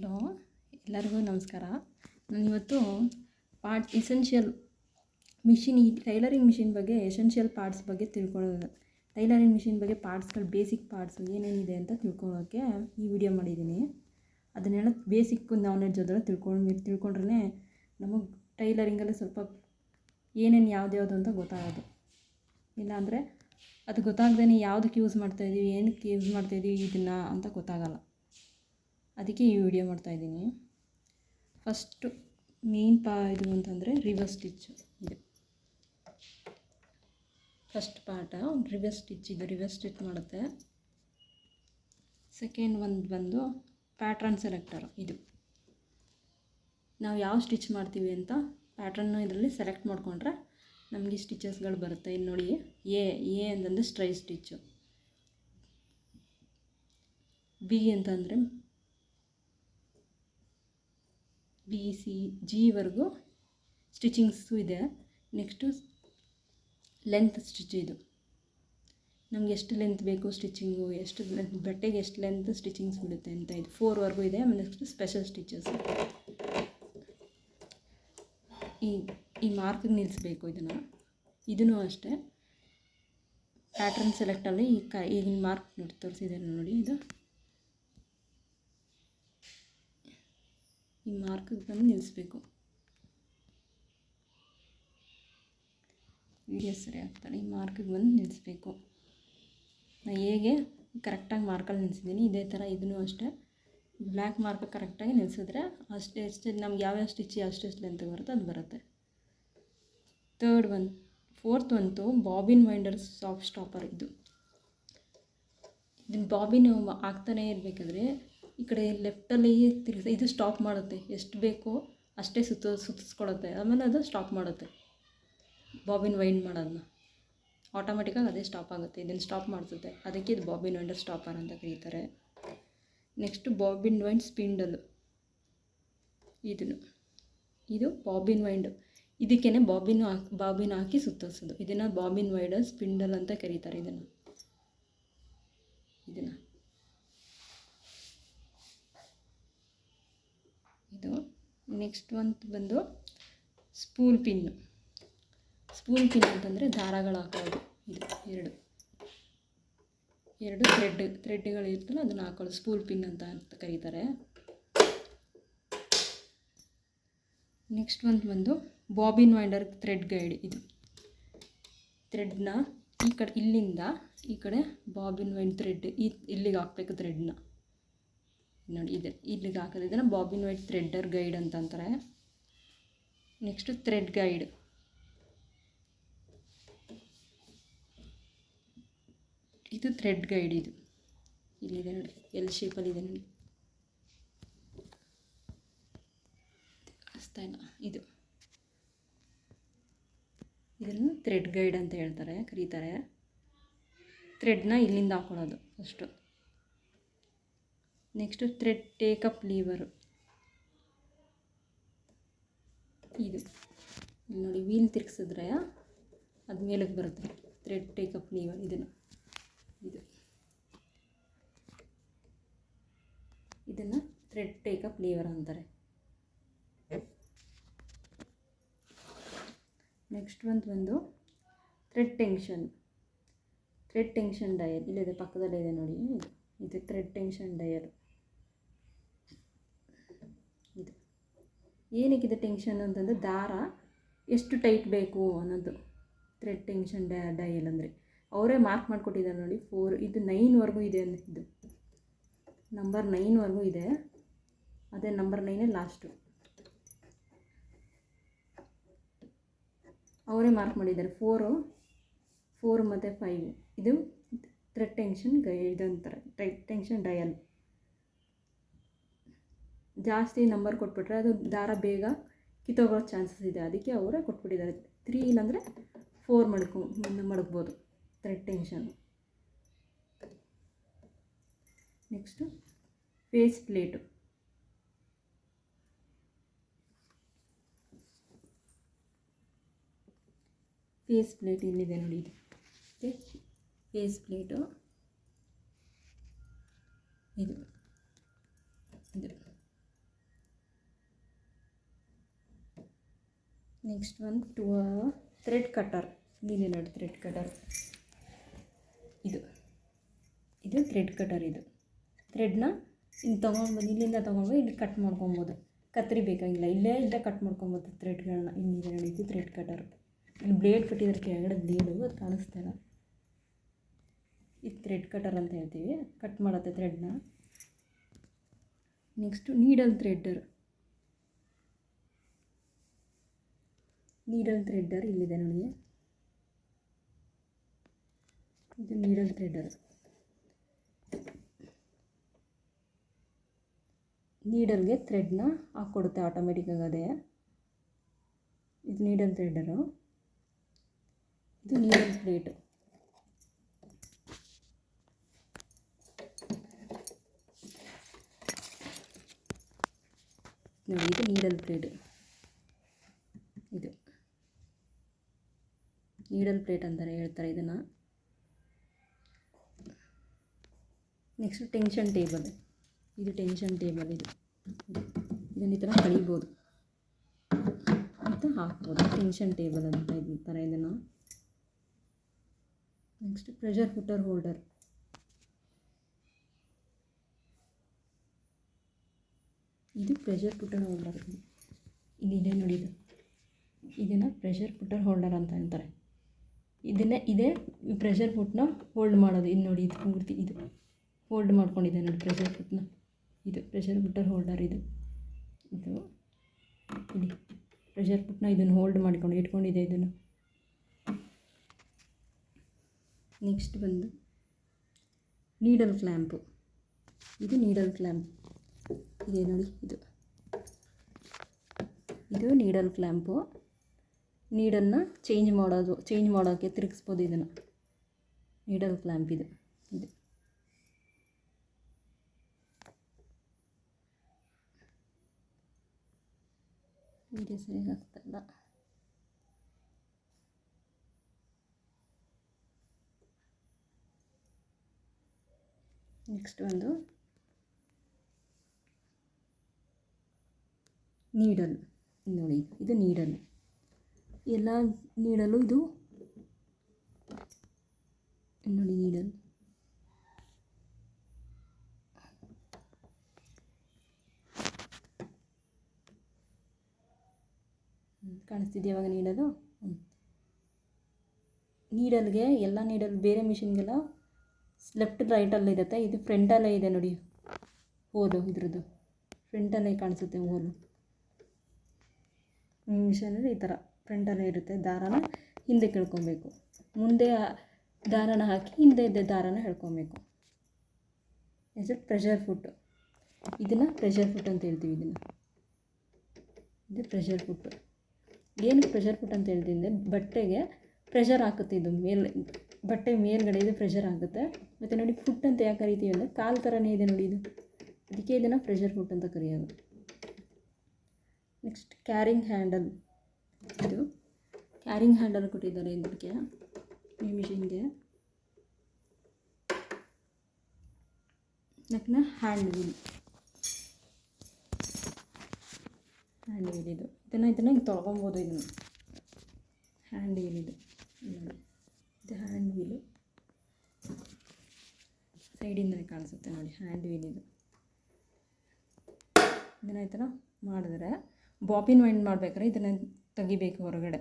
Hello, ಎಲ್ಲರಿಗೂ ನಮಸ್ಕಾರ. ನಾನಿವತ್ತು ಪಾರ್ಟ್ ಎಸೆನ್ಷಿಯಲ್ ಮಿಷಿನ್ ಈ ಟೈಲರಿಂಗ್ ಮಿಷಿನ್ ಬಗ್ಗೆ ಎಸೆನ್ಷಿಯಲ್ ಪಾರ್ಟ್ಸ್ ಬಗ್ಗೆ ತಿಳ್ಕೊಳ್ಳೋದು. ಟೈಲರಿಂಗ್ ಮಿಷಿನ್ ಬಗ್ಗೆ ಪಾರ್ಟ್ಸ್ಗಳು ಬೇಸಿಕ್ ಪಾರ್ಟ್ಸ್ ಏನೇನಿದೆ ಅಂತ ತಿಳ್ಕೊಳ್ಳೋಕ್ಕೆ ಈ ವಿಡಿಯೋ ಮಾಡಿದ್ದೀನಿ. ಅದನ್ನೆಲ್ಲ ಬೇಸಿಕ್ ನಾಲೆಡ್ಜ್ ಅದೆಲ್ಲ ತಿಳ್ಕೊಂಡು ತಿಳ್ಕೊಂಡ್ರೆ ನಮಗೆ ಟೈಲರಿಂಗಲ್ಲಿ ಸ್ವಲ್ಪ ಏನೇನು ಯಾವ್ದು ಅಂತ ಗೊತ್ತಾಗೋದು. ಇಲ್ಲಾಂದರೆ ಅದು ಗೊತ್ತಾಗ್ದೇ ಯಾವುದಕ್ಕೆ ಯೂಸ್ ಮಾಡ್ತಾಯಿದ್ದೀವಿ ಏನಕ್ಕೆ ಯೂಸ್ ಮಾಡ್ತಾಯಿದ್ದೀವಿ ಇದನ್ನು ಅಂತ ಗೊತ್ತಾಗಲ್ಲ. ಅದಕ್ಕೆ ಈ ವಿಡಿಯೋ ಮಾಡ್ತಾಯಿದ್ದೀನಿ ಫಸ್ಟು ಮೇನ್ ಪಾ ಇದು ಅಂತಂದರೆ ರಿವರ್ಸ್ ಸ್ಟಿಚ್ಚು ಇದು. First part reverse stitch. ಇದು ರಿವರ್ಸ್ ಸ್ಟಿಚ್ ಮಾಡುತ್ತೆ. ಸೆಕೆಂಡ್ ಒಂದು ಬಂದು ಪ್ಯಾಟ್ರನ್ ಸೆಲೆಕ್ಟರ್. ಇದು. ನಾವು ಯಾವ ಸ್ಟಿಚ್ ಮಾಡ್ತೀವಿ ಅಂತ ಪ್ಯಾಟ್ರನ್ನು ಇದರಲ್ಲಿ ಸೆಲೆಕ್ಟ್ ಮಾಡಿಕೊಂಡ್ರೆ ನಮಗೆ ಸ್ಟಿಚಸ್ಗಳು ಬರುತ್ತೆ. ಇಲ್ಲಿ ನೋಡಿ, ಎ ಎ ಅಂತಂದರೆ ಸ್ಟ್ರೈ ಸ್ಟಿಚ್ಚು ಬಿ ಅಂತಂದರೆ ಬಿ ಸಿ ಜಿವರೆಗೂ ಸ್ಟಿಚಿಂಗ್ಸು ಇದೆ. ನೆಕ್ಸ್ಟು ಲೆಂತ್ ಸ್ಟಿಚ್ ಇದು. ನಮ್ಗೆ ಎಷ್ಟು ಲೆಂತ್ ಬೇಕು ಸ್ಟಿಚಿಂಗು, ಎಷ್ಟು ಲೆಂತ್, ಬಟ್ಟೆಗೆ ಎಷ್ಟು ಲೆಂತ್ ಸ್ಟಿಚಿಂಗ್ಸ್ ಬಿಡುತ್ತೆ ಅಂತ ಇದು ಫೋರ್ವರೆಗೂ ಇದೆ. ಆಮೇಲೆ ನೆಕ್ಸ್ಟ್ ಸ್ಪೆಷಲ್ ಸ್ಟಿಚಸ್ ಈ ಈ ಮಾರ್ಕಿಗೆ ನಿಲ್ಲಿಸ್ಬೇಕು ಇದನ್ನು. ಇದೂ ಅಷ್ಟೇ. ಪ್ಯಾಟ್ರನ್ ಸೆಲೆಕ್ಟಲ್ಲಿ ಈ ಕ, ಈಗಿನ ಮಾರ್ಕ್ ನೋಡಿ ತೋರಿಸಿದ್ದೇನೆ ನೋಡಿ ಇದು. ಈ ಮಾರ್ಕಿಗೆ ಬಂದು ನಿಲ್ಲಿಸ್ಬೇಕು ವಿಡಿಯೋ ಸರಿ ಆಗ್ತಾಳೆ ಈ ಮಾರ್ಕಿಗೆ ಬಂದು ನಿಲ್ಲಿಸ್ಬೇಕು ನಾನು ಹೇಗೆ ಕರೆಕ್ಟಾಗಿ ಮಾರ್ಕಲ್ಲಿ ನಿಲ್ಲಿಸಿದ್ದೀನಿ ಇದೇ ಥರ ಇದನ್ನು ಅಷ್ಟೇ. ಬ್ಲ್ಯಾಕ್ ಮಾರ್ಕ್ ಕರೆಕ್ಟಾಗಿ ನಿಲ್ಲಿಸಿದ್ರೆ ಅಷ್ಟೇ ಎಷ್ಟು, ನಮ್ಗೆ ಯಾವ್ಯಾವ ಸ್ಟಿಚ್ ಅಷ್ಟೆಷ್ಟು ಲೆಂತ್ ಬರುತ್ತೆ ಅದು ಬರುತ್ತೆ. ತರ್ಡ್ ಒನ್, ಫೋರ್ತ್ ಒಂತು ಬಾಬಿನ್ ವೈಂಡರ್ ಸಾಫ್ಟ್ ಸ್ಟಾಪರ್ ಇದು. ಇದನ್ನು ಬಾಬಿನ್ ಆಗ್ತಾನೇ ಇರಬೇಕಾದ್ರೆ ಈ ಕಡೆ ಲೆಫ್ಟಲ್ಲಿ ತಿರುಗಿಸ ಇದು ಸ್ಟಾಪ್ ಮಾಡುತ್ತೆ. ಎಷ್ಟು ಬೇಕೋ ಅಷ್ಟೇ ಸುತ್ತ ಸುತ್ತಿಸ್ಕೊಳುತ್ತೆ ಆಮೇಲೆ ಅದು ಸ್ಟಾಪ್ ಮಾಡುತ್ತೆ. ಬಾಬಿನ್ ವೈಂಡ್ ಮಾಡೋದನ್ನ ಆಟೋಮೆಟಿಕಾಗಿ ಅದೇ ಸ್ಟಾಪ್ ಆಗುತ್ತೆ. ಇದನ್ನು ಸ್ಟಾಪ್ ಮಾಡಿಸುತ್ತೆ. ಅದಕ್ಕೆ ಇದು ಬಾಬಿನ್ ವೈಂಡರ್ ಸ್ಟಾಪರ್ ಅಂತ ಕರೀತಾರೆ. ನೆಕ್ಸ್ಟು ಬಾಬಿನ್ ವೈಂಡ್ ಸ್ಪಿಂಡಲ್ ಇದನ್ನು. ಇದು ಬಾಬಿನ್ ವೈಂಡ್ ಇದಕ್ಕೇ ಬಾಬಿನ್ ಹಾಕಿ ಬಾಬಿನ್ ಹಾಕಿ ಸುತ್ತಿಸೋದು. ಇದನ್ನು ಬಾಬಿನ್ ವೈಡರ್ ಸ್ಪಿಂಡಲ್ ಅಂತ ಕರೀತಾರೆ ಇದನ್ನು. ಇದನ್ನು. ಇದು ನೆಕ್ಸ್ಟ್ ಒಂದು ಬಂದು ಸ್ಪೂಲ್ ಪಿನ್ನು. ಸ್ಪೂಲ್ ಪಿನ್ ಅಂತಂದರೆ ದಾರಗಳು ಹಾಕೋದು. ಇದು ಎರಡು. ಎರಡು ಥ್ರೆಡ್, ಥ್ರೆಡ್ಗಳು ಇರ್ತಲ್ಲ ಅದನ್ನು ಹಾಕೊಳ್ಳೋದು. ಸ್ಪೂಲ್ ಪಿನ್ ಅಂತ ಅಂತ ಕರೀತಾರೆ. ನೆಕ್ಸ್ಟ್ ಒಂದು ಬಂದು ಬಾಬಿನ್ ವೈಂಡರ್ ಥ್ರೆಡ್ ಗೈಡ್ ಇದು. ಥ್ರೆಡ್ನ ಈ ಕಡೆ ಇಲ್ಲಿಂದ ಈ ಕಡೆ ಬಾಬಿನ್ ವೈಂಡ್ ಥ್ರೆಡ್ ಈ ಇಲ್ಲಿಗೆ ಹಾಕ್ಬೇಕು ಥ್ರೆಡ್ನ. ನೋಡಿ, ಇದೆ, ಇಲ್ಲಿಗೆ ಹಾಕೋದು ಇದನ್ನು ಬಾಬಿನ್ ವೈಟ್ ಥ್ರೆಡ್ಡರ್ ಗೈಡ್ ಅಂತ ಅಂತಾರೆ. ನೆಕ್ಸ್ಟು ಥ್ರೆಡ್ ಗೈಡ್ ಇದು ಥ್ರೆಡ್ ಗೈಡ್ ಇದು. ಇಲ್ಲಿದೆ ನೋಡಿ ಎಲ್ ಶೇಪಲ್ಲಿ ಇದೆ ನೋಡಿ. ಅಷ್ಟೇ ಇದು. ಇದನ್ನು ಥ್ರೆಡ್ ಗೈಡ್ ಅಂತ ಹೇಳ್ತಾರೆ, ಕರೀತಾರೆ. ಥ್ರೆಡ್ನ ಇಲ್ಲಿಂದ ಹಾಕೊಳ್ಳೋದು first next thread take up lever ಇದು. ನೋಡಿ ವೀಲ್ ತಿರ್ಗಿಸಿದ್ರೆ ಅದು ಮೇಲಕ್ಕೆ ಬರುತ್ತೆ. ಥ್ರೆಡ್ ಟೇಕಪ್ ಲೀವರ್ ಇದನ್ನು. ಇದು. ಇದನ್ನು ಥ್ರೆಡ್ ಟೇಕಪ್ ಲೀವರ್ ಅಂತಾರೆ. ನೆಕ್ಸ್ಟ್ ಒಂದು ಬಂದು thread tension thread tension dial ಇಲ್ಲಿದೆ ಪಕ್ಕದಲ್ಲೇ ಇದೆ ನೋಡಿ. ಇದು. ಇದು ಥ್ರೆಡ್ ಟೆನ್ಷನ್ ಡಯಲ್ ಇದು ಏನಕ್ಕಿದೆ ಟೆನ್ಷನ್ ಅಂತಂದರೆ ದಾರ, ಎಷ್ಟು ಟೈಟ್ ಬೇಕು ಅನ್ನೋದು. ಥ್ರೆಡ್ ಟೆನ್ಷನ್ ಡ ಡಯಲ್ ಅಂದರೆ. ಅವರೇ ಮಾರ್ಕ್ ಮಾಡಿಕೊಟ್ಟಿದ್ದಾರೆ ನೋಡಿ ಫೋರ್ ಇದು ನೈನ್ವರೆಗೂ ಇದೆ ಅನ್ನಿಸಿದ್ದು ನಂಬರ್ ನೈನ್ವರೆಗೂ ಇದೆ. ಅದೇ ನಂಬರ್ ನೈನೇ ಲಾಸ್ಟು ಅವರೇ ಮಾರ್ಕ್ ಮಾಡಿದ್ದಾರೆ. ಫೋರು ಫೋರ್ ಮತ್ತು ಫೈವ್ ಇದು ಥ್ರೆಡ್ ಟೆನ್ಷನ್ ಗೈಡ್ ಅಂತಾರೆ. ಥ್ರೆಡ್ ಟೆನ್ಷನ್ ಡಯಲ್ ಜಾಸ್ತಿ ನಂಬರ್ ಕೊಟ್ಬಿಟ್ರೆ ಅದು ದಾರ ಬೇಗ ಕಿತ್ತೋಗೋ ಚಾನ್ಸಸ್ ಇದೆ. ಅದಕ್ಕೆ ಅವರೇ ಕೊಟ್ಬಿಟ್ಟಿದ್ದಾರೆ. ತ್ರೀ ಇಲ್ಲಾಂದರೆ ಫೋರ್ ಮಡ್ಕೊ ಮಡಗ್ಬೋದು. Thread tension next face plate face plate ಇಲ್ಲಿದೆ ನೋಡಿ ಇದು. ಓಕೆ ಫೇಸ್ ಪ್ಲೇಟು ಇದು. ಇದು. ನೆಕ್ಸ್ಟ್ ಒಂದು ಟು ಥ್ರೆಡ್ ಕಟರ್ ಇಲ್ಲಿ ನೋಡಿ ಥ್ರೆಡ್ ಕಟರ್ ಇದು. ಇದು ಥ್ರೆಡ್ ಕಟರ್ ಇದು. ಥ್ರೆಡ್ನ ಇಲ್ಲಿ ತೊಗೊಂಡ್ಬೋದು, ಇಲ್ಲಿಂದ ತೊಗೊಂಡು ಇಲ್ಲಿ ಕಟ್ ಮಾಡ್ಕೊಬೋದು. ಕತ್ತರಿ ಬೇಕಾಗಿಲ್ಲ ಇಲ್ಲೇ, ಇಲ್ಲ ಕಟ್ ಮಾಡ್ಕೊಬೋದು ಥ್ರೆಡ್ಗಳನ್ನ ಇಲ್ಲಿ ಇದು ಥ್ರೆಡ್ ಕಟರ್ ಇಲ್ಲಿ ಬ್ಲೇಡ್ ಕಟ್ಟಿದ್ರೆ ಕೆಳಗಡೆ ಬ್ಲೇಡು ಅದು ಕಾಣಿಸ್ತಾ ಇಲ್ಲ. ಇದು ಥ್ರೆಡ್ ಕಟರ್ ಅಂತ ಹೇಳ್ತೀವಿ. ಕಟ್ ಮಾಡುತ್ತೆ ಥ್ರೆಡ್ನ next needle threader needle threader ಇಲ್ಲಿದೆ ನನಗೆ. ಇದು ನೀಡಲ್ ಥ್ರೆಡ್ಡರ್ ನೀಡಲ್ಗೆ ಥ್ರೆಡ್ನ ಹಾಕ್ಕೊಡುತ್ತೆ ಆಟೋಮೆಟಿಕ್ಕಾಗಿ ಅದೇ. ಇದು ನೀಡಲ್ ಥ್ರೆಡ್ಡರು ಇದು ನೀಡಲ್ ಥ್ರೆಡ್ ನೋಡಿ, ಇದು ನೀಡಲ್ ಪ್ಲೇಟ್ ಇದು ನೀಡಲ್ ಪ್ಲೇಟ್ ಅಂತಾರೆ ಹೇಳ್ತಾರೆ ಇದನ್ನು. ನೆಕ್ಸ್ಟ್ ಟೆನ್ಷನ್ ಟೇಬಲ್ ಇದು ಟೆನ್ಷನ್ ಟೇಬಲ್ ಇದು. ಇದನ್ನು ಈ ಥರ ಕಳಿಬೋದು. ಅಂತ ಹಾಕ್ಬೋದು. ಟೆನ್ಷನ್ ಟೇಬಲ್ ಅಂತ ಥರ ಇದನ್ನು. ನೆಕ್ಸ್ಟ್ ಪ್ರೆಷರ್ ಪುಟ್ಟರ್ ಹೋಲ್ಡರ್ ಇದು ಪ್ರೆಷರ್ ಪುಟ್ಟರ್ ಹೋಲ್ಡರ್ ಇಲ್ಲಿದೆ ನೋಡಿ ಇದು. ಇದನ್ನು ಪ್ರೆಷರ್ ಪುಟ್ಟರ್ ಹೋಲ್ಡರ್ ಅಂತ ಅಂತಾರೆ. ಇದನ್ನೇ ಇದೇ ಪ್ರೆಷರ್ ಫುಟ್ನ ಹೋಲ್ಡ್ ಮಾಡೋದು. ಇದು ನೋಡಿ, ಇದು ಪೂರ್ತಿ ಇದು. ಹೋಲ್ಡ್ ಮಾಡ್ಕೊಂಡಿದೆ ನೋಡಿ ಪ್ರೆಷರ್ ಫುಟ್ನ ಇದು ಪ್ರೆಷರ್ ಪುಟ್ಟರ್ ಹೋಲ್ಡರ್ ಇದು. ಇದು. ಇಡಿ ಪ್ರೆಷರ್ ಫುಟ್ನ ಇದನ್ನು ಹೋಲ್ಡ್ ಮಾಡ್ಕೊಂಡು, ಇಟ್ಕೊಂಡಿದೆ ಇದನ್ನು. ನೆಕ್ಸ್ಟ್ ಬಂದು ನೀಡಲ್ ಕ್ಲ್ಯಾಂಪು ಇದು ನೀಡಲ್ ಕ್ಲ್ಯಾಂಪ್ ಇದೆ ನೋಡಿ, ಇದು. ಇದು ನೀಡಲ್ ಕ್ಲ್ಯಾಂಪು ನೀಡನ್ನು ಚೇಂಜ್ ಮಾಡೋದು ಚೇಂಜ್ ಮಾಡೋಕ್ಕೆ ತಿರುಗಿಸ್ಬೋದು ಇದನ್ನು. ನೀಡಲ್ ಕ್ಲ್ಯಾಂಪ್ ಇದು. ಇದು. ಇದೆ ಸರಿಯಾಗಿ ನೆಕ್ಸ್ಟ್ ಒಂದು ನೀಡಲ್. ನೋಡಿ, ಇದು ನೀಡಲ್. ಎಲ್ಲ ನೀಡಲು ಇದು ನೋಡಿ ನೀಡಲು. ಕಾಣಿಸ್ತಿದೆಯಾ ಇವಾಗ ನೀಡಲು? ನೀಡಲ್ಗೆ ಎಲ್ಲ ನೀಡಲ್ ಬೇರೆ ಮಿಷಿನ್ಗೆಲ್ಲ ಲೆಫ್ಟ್ ರೈಟಲ್ಲಿ ಇರುತ್ತೆ. ಇದು ಫ್ರಂಟಲ್ಲೇ ಇದೆ ನೋಡಿ. ಹೋಲು ಇದ್ರದ್ದು. ಫ್ರಂಟಲ್ಲೇ ಕಾಣಿಸುತ್ತೆ ಹೋಲು ಮಿಷನಲ್ಲಿ ಈ ಥರ. ಫ್ರಂಟಲ್ಲೇ ಇರುತ್ತೆ, ದಾರನ ಹಿಂದೆ ಕೇಳ್ಕೊಬೇಕು. ಮುಂದೆ ದಾರಾನ ಹಾಕಿ ಹಿಂದೆ ಇದ್ದ ದಾರನ ಹೇಳ್ಕೊಬೇಕು. ಇಸ್ ಇಟ್ ಪ್ರೆಷರ್ ಫುಟ್ ಇದನ್ನು ಪ್ರೆಷರ್ ಫುಟ್ ಅಂತ ಹೇಳ್ತೀವಿ ಇದನ್ನು. ಇದು ಪ್ರೆಷರ್ ಫುಟ್ ಏನು ಪ್ರೆಷರ್ ಫುಟ್ ಅಂತ ಹೇಳ್ತೀವಿ ಅಂದರೆ ಬಟ್ಟೆಗೆ ಪ್ರೆಷರ್ ಹಾಕುತ್ತೆ ಇದು ಮೇಲೆ, ಬಟ್ಟೆ ಮೇಲ್ಗಡೆ ಇದು ಪ್ರೆಷರ್ ಆಗುತ್ತೆ ಮತ್ತು ನೋಡಿ ಫುಟ್ ಅಂತ ಯಾಕೆ ಕರಿತೀವಿ ಅಂದರೆ ಕಾಲು ಥರನೇ ಇದೆ ನೋಡಿ ಇದು. ಅದಕ್ಕೆ ಇದನ್ನು ಪ್ರೆಷರ್ ಫುಟ್ ಅಂತ ಕರೆಯೋದು. ನೆಕ್ಸ್ಟ್ ಕ್ಯಾರಿಂಗ್ ಹ್ಯಾಂಡಲ್ ಇದು ಕ್ಯಾರಿಂಗ್ ಹ್ಯಾಂಡಲ್ ಕೊಟ್ಟಿದ್ದಾರೆ ಇದಕ್ಕೆ ಈ ಮಿಷಿನ್ಗೆ ನೆಕ್ನ ಹ್ಯಾಂಡ್ ವೀಲ್ ಹ್ಯಾಂಡ್ ವೀಲ್ ಇದು. ಇದನ್ನು ಇದನ್ನು ಹಿಂಗೆ ತೊಳ್ಕೊಬೋದು ಇದನ್ನು. ಹ್ಯಾಂಡ್ ವೀಲ್ ಇದು. ಇದು ಹ್ಯಾಂಡ್ ವೀಲು ಸೈಡಿಂದನೇ ಕಾಣಿಸುತ್ತೆ ನೋಡಿ ಹ್ಯಾಂಡ್ ವೀಲ್ ಇದು. ಇದನ್ನು ಈ ಥರ ಮಾಡಿದ್ರೆ ಬಾಬಿನ್ ವೈಂಡ್ ಮಾಡ್ಬೇಕಾದ್ರೆ ಇದನ್ನು ತೆಗಿಬೇಕು ಹೊರಗಡೆ.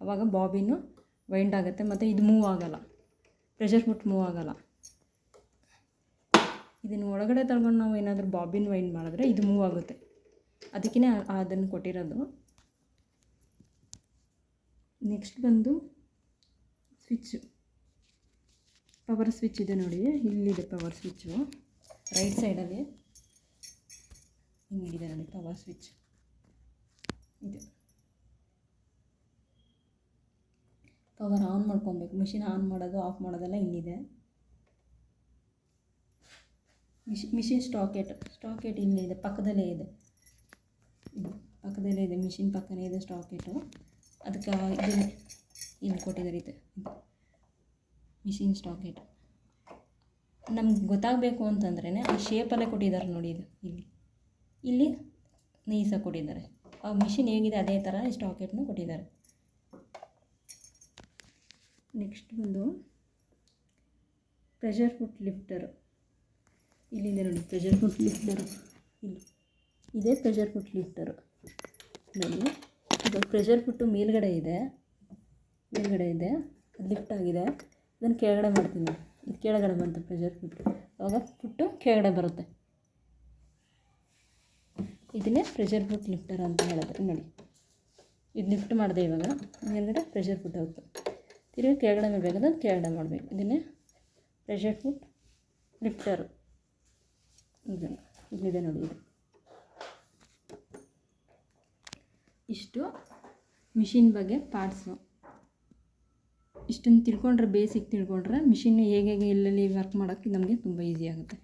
ಆವಾಗ ಬಾಬಿನು ವೈಂಡ್ ಆಗುತ್ತೆ, ಮತ್ತು ಇದು ಮೂವ್ ಆಗೋಲ್ಲ. ಪ್ರೆಷರ್ ಫುಟ್ ಮೂವ್ ಆಗೋಲ್ಲ. ಇದನ್ನು ಒಳಗಡೆ ತಗೊಂಡು ನಾವು ಏನಾದರೂ ಬಾಬಿನ ವೈಂಡ್ ಮಾಡಿದ್ರೆ ಇದು ಮೂವ್ ಆಗುತ್ತೆ. ಅದಕ್ಕೇ ಅದನ್ನು ಕೊಟ್ಟಿರೋದು. ನೆಕ್ಸ್ಟ್ ಬಂದು ಸ್ವಿಚ್ಚು ಪವರ್ ಸ್ವಿಚ್ ಇದೆ ನೋಡಿ, ಇಲ್ಲಿದೆ ಪವರ್ ಸ್ವಿಚ್ಚು ರೈಟ್ ಸೈಡಲ್ಲಿ ಹಿಂಗಿದೆ ನೋಡಿ ಪವರ್ ಸ್ವಿಚ್ ಇದು. ಪವರ್ ಆನ್ ಮಾಡ್ಕೊಬೇಕು. ಮಿಷಿನ್ ಆನ್ ಮಾಡೋದು ಆಫ್ ಮಾಡೋದೆಲ್ಲ ಇನ್ನಿದೆ. ಮಿಷಿ ಮಿಷಿನ್ ಸ್ಟಾಕೆಟ್ ಸ್ಟಾಕೆಟ್ ಇದೆ ಪಕ್ಕದಲ್ಲೇ ಇದೆ. ಇದು ಪಕ್ಕದಲ್ಲೇ ಇದೆ ಮಿಷಿನ್ ಪಕ್ಕನೇ ಇದೆ ಸ್ಟಾಕೆಟು ಅದಕ್ಕೆ ಇದು ಇಲ್ಲಿ ಕೊಟ್ಟಿದ್ದಾರೆ ಇದು. ಮಿಷಿನ್ ಸ್ಟಾಕೆಟ್ ನಮ್ಗೆ ಗೊತ್ತಾಗಬೇಕು ಅಂತಂದ್ರೇ ಆ ಶೇಪಲ್ಲೇ ಕೊಟ್ಟಿದ್ದಾರೆ ನೋಡಿ ಇದು ಇಲ್ಲಿ. ಇಲ್ಲಿ ನೈಸಾಗಿ ಕೊಟ್ಟಿದ್ದಾರೆ. ಆ ಮಿಷಿನ್ ಹೇಗಿದೆ ಅದೇ ಥರ ಸ್ಟಾಕೆಟ್ನು ಕೊಟ್ಟಿದ್ದಾರೆ. ನೆಕ್ಸ್ಟ್ ಬಂದು ಪ್ರೆಷರ್ ಫುಟ್ ಲಿಫ್ಟರು ಇಲ್ಲಿಂದ ನೋಡಿ ಪ್ರೆಷರ್ ಫುಟ್ ಲಿಫ್ಟರು ಇಲ್ಲಿ. ಇದೇ ಪ್ರೆಷರ್ ಫುಟ್ ಲಿಫ್ಟರು ನೋಡಿ, ಇದು ಪ್ರೆಷರ್ ಫುಟ್ಟು ಮೇಲ್ಗಡೆ ಇದೆ. ಮೇಲ್ಗಡೆ ಇದೆ. ಲಿಫ್ಟ್ ಆಗಿದೆ. ಇದನ್ನು ಕೆಳಗಡೆ ಮಾಡ್ತೀನಿ ಇದು ಕೆಳಗಡೆ ಬಂತು ಪ್ರೆಷರ್ ಫುಟ್ ಅವಾಗ ಫುಟ್ಟು ಕೆಳಗಡೆ ಬರುತ್ತೆ. ಇದನ್ನೇ ಪ್ರೆಷರ್ ಫುಟ್ ಲಿಫ್ಟರ್ ಅಂತ ಹೇಳಿದ್ರೆ ನೋಡಿ ಇದು ಲಿಫ್ಟ್ ಮಾಡಿದೆ ಇವಾಗ. ಮೇಲ್ಗಡೆ ಪ್ರೆಷರ್ ಫುಟ್ ಹೋಗ್ತು ತಿರುಗಿ ಕೆಳಗಡೆ ಬೇಕಾದ್ರೆ ಕೆಳಗಡೆ ಮಾಡಬೇಕು. ಇದನ್ನೇ ಪ್ರೆಷರ್ ಫುಟ್ ಲಿಫ್ಟರು ಇದನ್ನು, ಇಲ್ಲಿದೆ ನೋಡಿ ಇದು. ಇಷ್ಟು ಮಿಷಿನ್ ಬಗ್ಗೆ ಪಾರ್ಟ್ಸು ಇಷ್ಟನ್ನು ತಿಳ್ಕೊಂಡ್ರೆ ಬೇಸಿಕ್ ತಿಳ್ಕೊಂಡ್ರೆ ಮಿಷಿನ್ ಹೇಗೆ ಹೇಗೆ ಎಲ್ಲೆಲ್ಲಿ ವರ್ಕ್ ಮಾಡೋಕ್ಕೆ ನಮಗೆ ತುಂಬ ಈಸಿ ಆಗುತ್ತೆ.